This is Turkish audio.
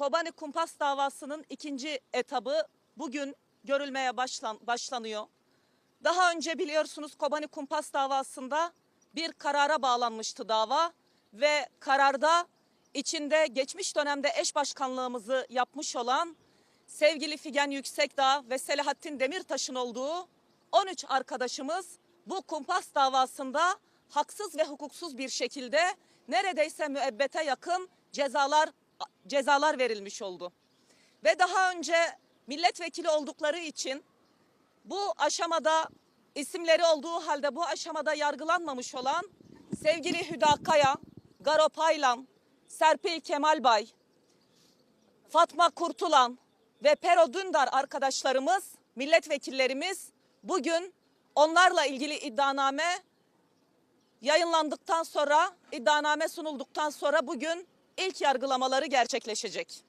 Kobani Kumpas davasının ikinci etabı bugün görülmeye başlan, başlanıyor. Daha önce biliyorsunuz Kobani Kumpas davasında bir karara bağlanmıştı dava ve kararda içinde geçmiş dönemde eş başkanlığımızı yapmış olan sevgili Figen Yüksekdağ ve Selahattin Demirtaş'ın olduğu 13 arkadaşımız bu kumpas davasında haksız ve hukuksuz bir şekilde neredeyse müebbete yakın cezalar cezalar verilmiş oldu. Ve daha önce milletvekili oldukları için bu aşamada isimleri olduğu halde bu aşamada yargılanmamış olan sevgili Hüda Kaya, Garo Paylan, Serpil Kemalbay, Fatma Kurtulan ve Pero Dündar arkadaşlarımız, milletvekillerimiz bugün onlarla ilgili iddianame yayınlandıktan sonra, iddianame sunulduktan sonra bugün ilk yargılamaları gerçekleşecek.